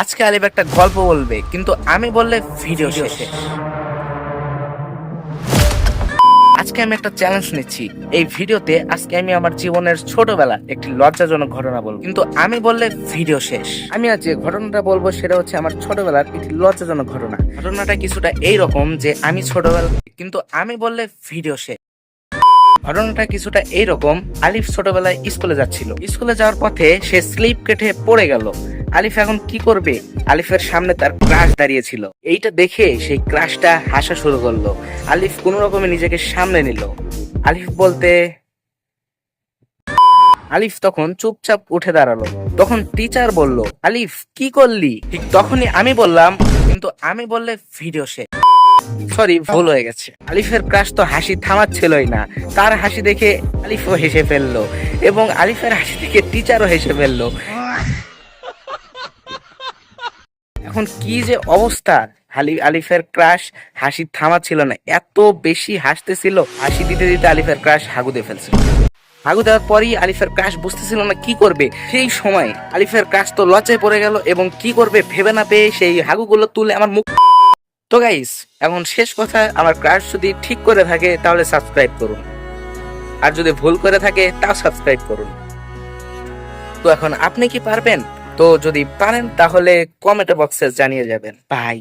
আজকে আলিফ একটা গল্প বলবে কিন্তু আমি বললে ভিডিও শেষে। আজকে আমি একটা চ্যালেঞ্জ নিচ্ছি। এই ভিডিওতে আজকে আমি আমার জীবনের ছোটবেলা একটি লজ্জাজনক ঘটনা বলব। কিন্তু আমি বললে ভিডিও শেষ। আমি আজ যে ঘটনাটা বলব সেটা হচ্ছে আমার ছোটবেলার একটি লজ্জাজনক ঘটনা। ঘটনাটা কিছুটা এইরকম যে আমি ছোটবেলা কিন্তু আমি বললে ভিডিও শেষ। ঘটনাটা কিছুটা এইরকম আলিফ ছোটবেলায় স্কুলে যাচ্ছিল। স্কুলে যাওয়ার পথে সে স্লিপ কেটে পড়ে গেল। আলিফ এখন কি করবে? আলিফের সামনে তার ক্রাশ দাঁড়িয়েছিল। এইটা দেখে সেই ক্রাশটা হাসা শুরু করল। আলিফ কোনো রকমে নিজেকে সামনে নিল। আলিফ বলতে, আলিফ তখন চুপচাপ উঠে দাঁড়াল। তখন টিচার বলল, আলিফ, কি করলি? ঠিক তখনই আমি বললাম, কিন্তু আমি বললে ভিডিও শেষ। সরি ভুল হয়ে গেছে। আলিফের ক্রাশ তো হাসি থামাচ্ছিলই না। তার হাসি দেখে আলিফও হেসে ফেলল এবং আলিফের হাসি দেখে টিচারও হেসে ফেলল। এখন কি যে অবস্থা? আলি আলিফের ক্রাশ, হাসি থামাচ্ছিল না। এত বেশি হাসতেছিল, হাসি দিতে দিতে আলিফের ক্রাশ হাগু দিয়ে ফেলছিল হাগু দেওয়ার পরই আলিফের ক্রাশ বুঝতেছিল না কি করবে। সেই সময় আলিফের ক্রাশ তো লজ্জায় পড়ে গেল এবং কি করবে ভেবে না পেয়ে সেই হাগুগুলো তুলে আমার মুখ তো গাইস এখন শেষ কথা, আমার ক্রাশ যদি ঠিক করে থাকে তাহলে সাবস্ক্রাইব করুন। আর যদি ভুল করে থাকে তাও সাবস্ক্রাইব করুন। তো এখন আপনি কি পারবেন? তো যদি পারেন তাহলে কমেন্ট বক্সে জানিয়ে যাবেন। বাই